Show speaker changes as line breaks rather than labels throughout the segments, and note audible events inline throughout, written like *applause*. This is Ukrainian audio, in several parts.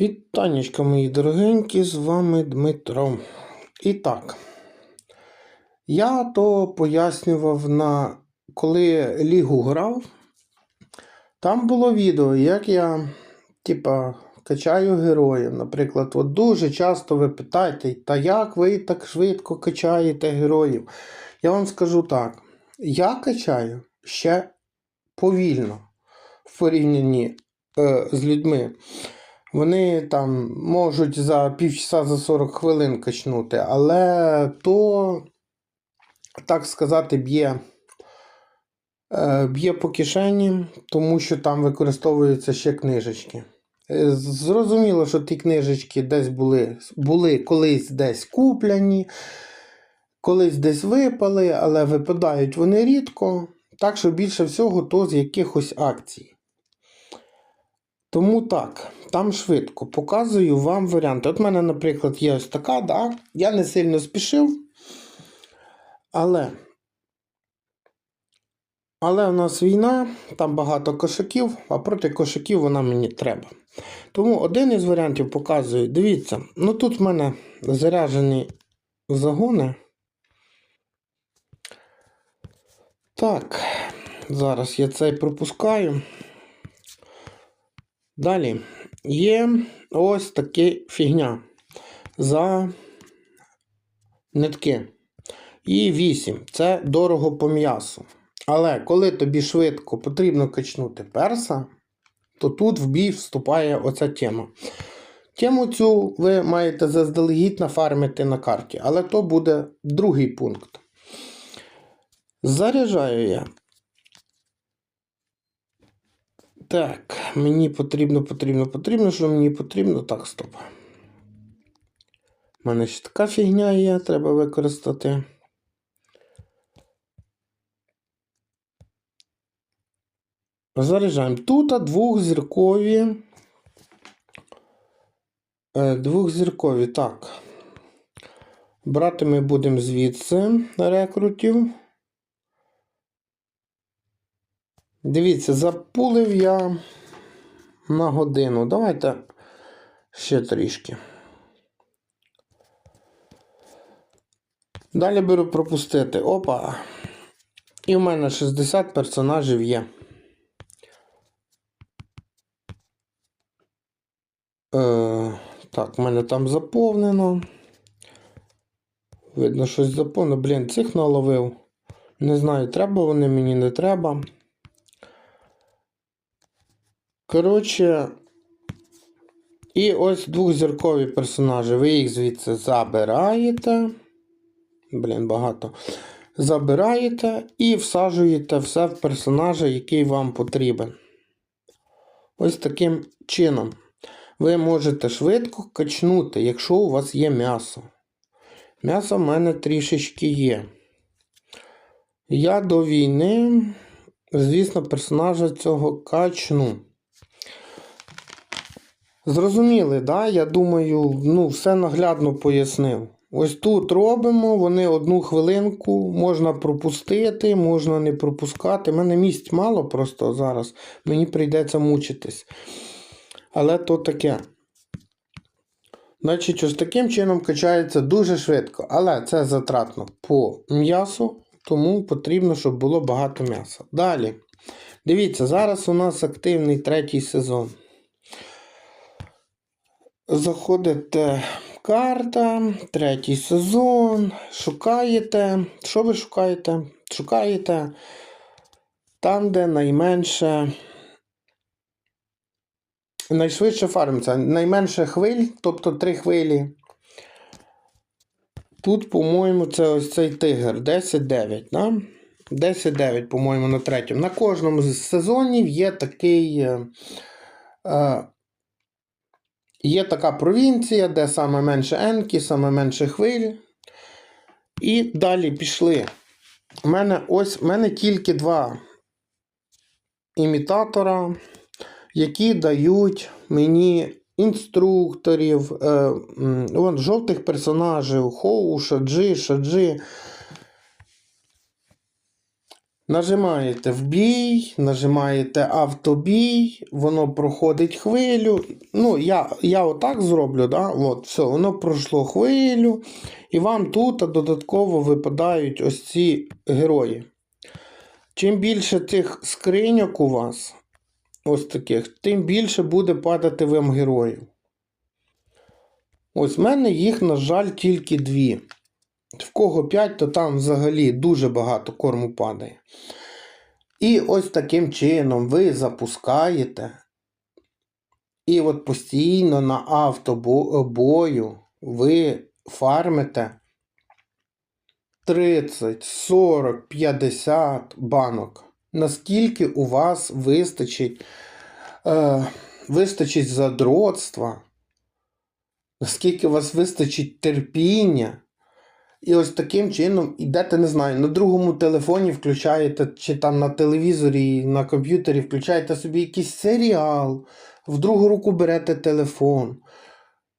Вітанечка, мої дорогенькі, з вами Дмитро. І так, я то пояснював на коли Лігу грав, там було відео, як я, типа, качаю героїв. Наприклад, от дуже часто ви питаєте, та як ви так швидко качаєте героїв? Я вам скажу так: я качаю ще повільно в порівнянні е, з людьми. Вони там можуть за півчаса за 40 хвилин качнути, але то, так сказати, б'є е, б'є по кишені, тому що там використовуються ще книжечки. Е, Зрозуміло, що ті книжечки десь були, були колись десь куплені, колись десь випали, але випадають вони рідко. Так що більше всього то з якихось акцій. Тому так, там швидко показую вам варіанти. От в мене, наприклад, є ось така, да? я не сильно спішив. Але але в нас війна, там багато кошаків, а проти кошаків вона мені треба. Тому один із варіантів показую. Дивіться, ну тут в мене заряджені загони. Так, зараз я цей пропускаю. Далі є ось такі фігня за нитки. І 8. Це дорого по м'ясу. Але коли тобі швидко потрібно качнути перса, то тут в бій вступає оця тема. Тему цю ви маєте заздалегідь нафармити на карті, але то буде другий пункт. Заряджаю я Так, мені потрібно, потрібно, потрібно, що мені потрібно. Так, стоп. У мене ще така фігня є, треба використати. Заряджаємо. Тут двохзіркові. Е, Двохзіркові, так. Брати ми будемо звідси рекрутів. Дивіться, запулив я на годину. Давайте ще трішки. Далі беру пропустити. Опа. І в мене 60 персонажів є. Е, так, в мене там заповнено. Видно, щось заповнено. Блін, цих наловив. Не знаю, треба вони мені не треба. Коротше, і ось двохзіркові персонажі. Ви їх звідси забираєте. Блін, багато. Забираєте і всаджуєте все в персонажа, який вам потрібен. Ось таким чином. Ви можете швидко качнути, якщо у вас є м'ясо. М'ясо в мене трішечки є. Я до війни, звісно, персонажа цього качну. Зрозуміли, да? Я думаю, ну, все наглядно пояснив. Ось тут робимо, вони одну хвилинку можна пропустити, можна не пропускати. У мене місць мало просто зараз. Мені прийдеться мучитись. Але то таке. Значить, ось таким чином качається дуже швидко. Але це затратно по м'ясу, тому потрібно, щоб було багато м'яса. Далі. Дивіться, зараз у нас активний третій сезон. Заходите карта, третій сезон, шукаєте. Що ви шукаєте? Шукаєте там, де найменше. Найшвидше фармиться. Найменше хвиль, тобто три хвилі. Тут, по-моєму, це ось цей тигр 10-9. Да? 10-9, по-моєму, на третьому. На кожному з сезонів є такий. Е, е, Є така провінція, де саме менше енки, саме менше хвиль. І далі пішли. У мене ось у мене тільки два імітатора, які дають мені інструкторів, е, жовтих персонажів, Хоу, Шаджи, Шаджи. Нажимаєте в бій, нажимаєте автобій, воно проходить хвилю. Ну, я, я отак зроблю, да? От, все, воно пройшло хвилю, і вам тут додатково випадають ось ці герої. Чим більше цих скриньок у вас, ось таких, тим більше буде падати вам героїв. Ось в мене їх, на жаль, тільки дві. В кого 5, то там взагалі дуже багато корму падає. І ось таким чином ви запускаєте. І от постійно на автобою ви фармите 30, 40, 50 банок. Наскільки у вас вистачить, е, вистачить задротства, наскільки у вас вистачить терпіння. І ось таким чином ідете, не знаю, на другому телефоні включаєте, чи там на телевізорі, на комп'ютері включаєте собі якийсь серіал, в другу руку берете телефон.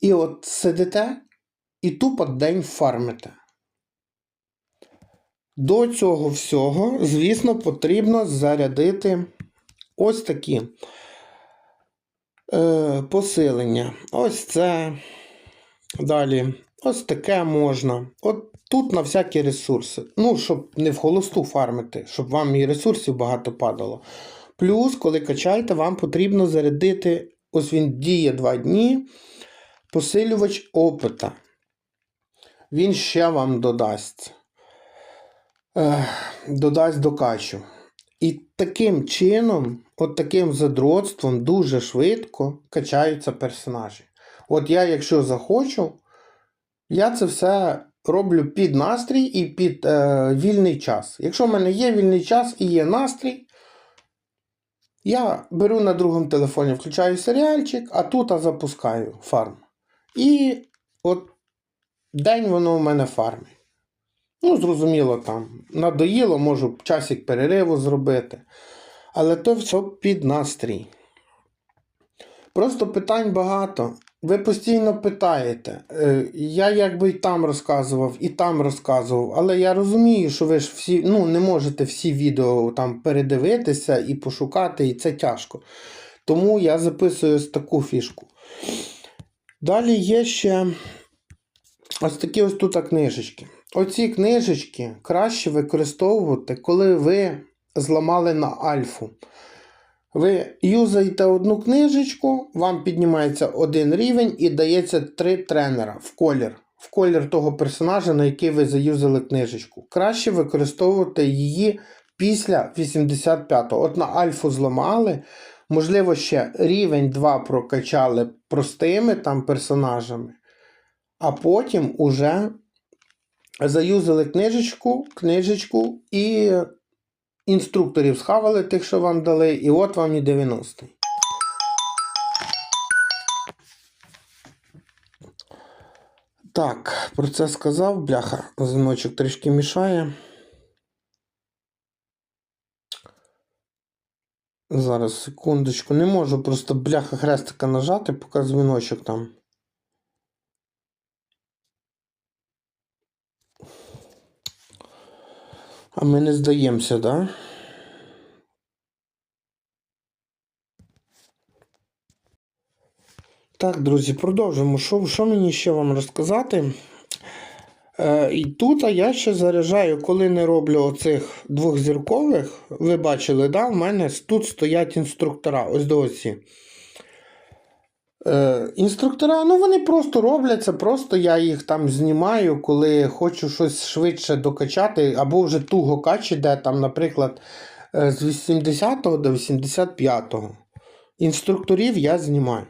І от сидите і тупо день фармите. До цього всього, звісно, потрібно зарядити ось такі е, посилення. Ось це. Далі. Ось таке можна. От тут на всякі ресурси. Ну, щоб не в холосту фармити, щоб вам і ресурсів багато падало. Плюс, коли качаєте, вам потрібно зарядити, ось він діє 2 дні. Посилювач опита. Він ще вам додасть. Додасть до качу. І таким чином, от таким задротством, дуже швидко качаються персонажі. От я, якщо захочу, я це все роблю під настрій і під е, вільний час. Якщо в мене є вільний час і є настрій, я беру на другому телефоні, включаю серіальчик, а тут запускаю фарм. І от день воно у мене фармить. Ну, зрозуміло, там надоїло, можу часик перериву зробити. Але то все під настрій. Просто питань багато. Ви постійно питаєте. Е, Я якби і там розказував, і там розказував, але я розумію, що ви ж всі ну, не можете всі відео там передивитися і пошукати, і це тяжко. Тому я записую ось таку фішку. Далі є ще ось такі ось тут книжечки. Оці книжечки краще використовувати, коли ви зламали на альфу. Ви юзаєте одну книжечку, вам піднімається один рівень і дається три тренера в колір. В колір того персонажа, на який ви заюзали книжечку. Краще використовувати її після 85-го. От на альфу зламали. Можливо, ще рівень 2 прокачали простими там персонажами, а потім уже заюзали книжечку, книжечку і інструкторів схавали тих, що вам дали, і от вам і 90-й. Так, про це сказав, бляха, дзвіночок трішки мішає. Зараз, секундочку, не можу просто бляха хрестика нажати, поки дзвіночок там. А ми не здаємося, да? Так, друзі, продовжимо. Що, що мені ще вам розказати? Е, І тут я ще заряджаю, коли не роблю оцих двохзіркових, ви бачили, да, в мене тут стоять інструктора. Ось до оці. Е, Інструктора, ну вони просто робляться, просто я їх там знімаю, коли хочу щось швидше докачати, або вже туго кач іде, там, наприклад, е, з 80 до 85. Інструкторів я знімаю.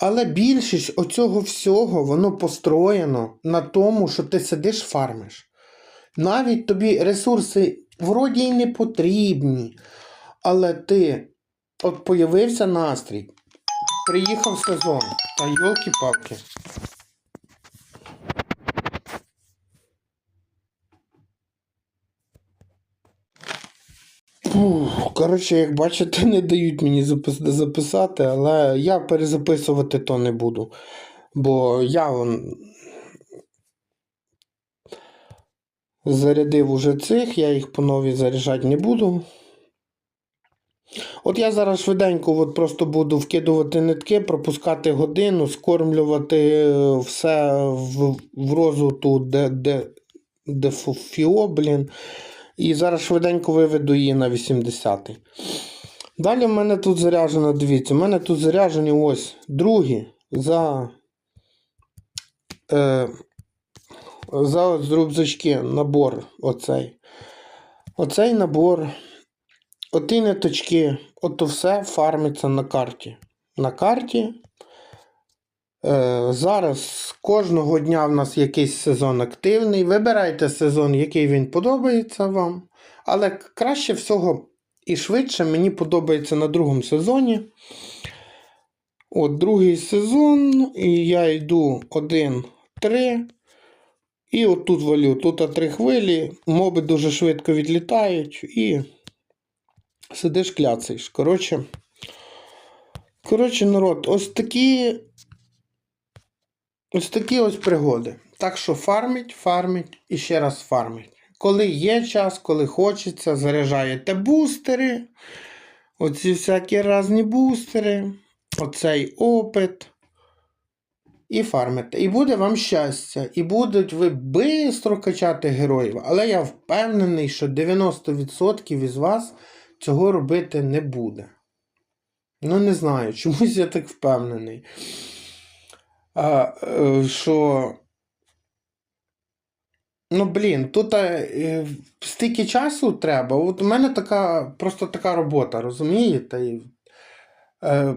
Але більшість оцього всього воно построєно на тому, що ти сидиш фармиш. Навіть тобі ресурси вроді й не потрібні. Але ти от появився настрій. Приїхав сезон. Та йолки-палки. Фух, Коротше, як бачите, не дають мені записати, але я перезаписувати то не буду. Бо я вон. Зарядив уже цих, я їх по новій заряджати не буду. От я зараз швиденько от просто буду вкидувати нитки, пропускати годину, скормлювати е, все в, в розу де, де, де фіо, блін. І зараз швиденько виведу її на 80. Далі в мене тут заряджено, дивіться, в мене тут заряджені ось другі за. Е, за ось рюкзачки набор оцей. Оцей набор. Оті ниточки, ото все фармиться на карті. На карті. Е, зараз кожного дня в нас якийсь сезон активний. Вибирайте сезон, який він подобається вам. Але краще всього і швидше мені подобається на другому сезоні. От другий сезон, і я йду 1-3. І отут валю. Тут три хвилі, моби дуже швидко відлітають і сидиш кляцаєш. Коротше, коротше, народ, ось такі. Ось такі ось пригоди. Так що фармить, фармить і ще раз фармить. Коли є час, коли хочеться, заряджаєте бустери. Оці всякі різні бустери. Оцей опит. І фармите. І буде вам щастя. І будуть ви швидко качати героїв. Але я впевнений, що 90% із вас цього робити не буде. Ну, не знаю, *laughs* чомусь я так впевнений. А, е, що. Ну, блін, тут е, стільки часу треба. От у мене така, просто така робота, розумієте? Е,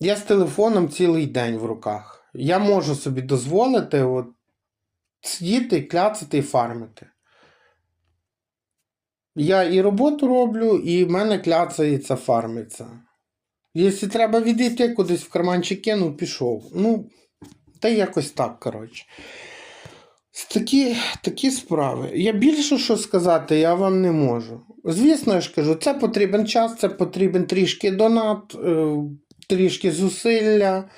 я з телефоном цілий день в руках. Я можу собі дозволити от, сидіти, кляцати і фармити. Я і роботу роблю, і в мене кляцається, фармиться. Якщо треба відійти кудись в карманчик кинув, пішов. Ну, та якось так, коротше. Такі, такі справи. Я більше що сказати, я вам не можу. Звісно, я ж кажу, це потрібен час, це потрібен трішки донат, е, трішки зусилля.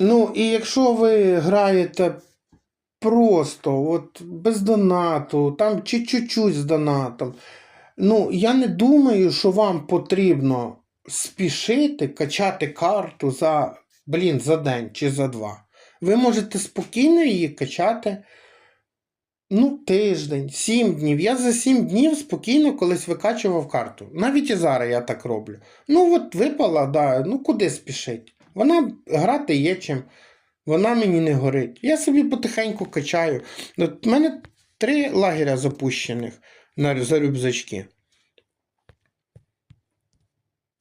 Ну, і якщо ви граєте просто, от без донату, там чи чуть-чуть з донатом, ну, я не думаю, що вам потрібно спішити качати карту за, блін, за день чи за два. Ви можете спокійно її качати. Ну, тиждень, сім днів. Я за сім днів спокійно колись викачував карту. Навіть і зараз я так роблю. Ну, от випала, да, ну куди спішить? Вона грати є чим. Вона мені не горить. Я собі потихеньку качаю. В мене три лагеря запущених на, за рюкзачки.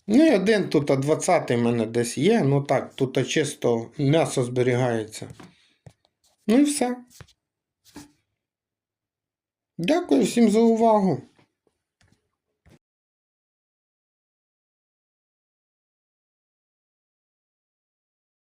Ну і один тут, а 20-й в мене десь є. Ну так, тут чисто м'ясо зберігається. Ну і все. Дякую всім за увагу.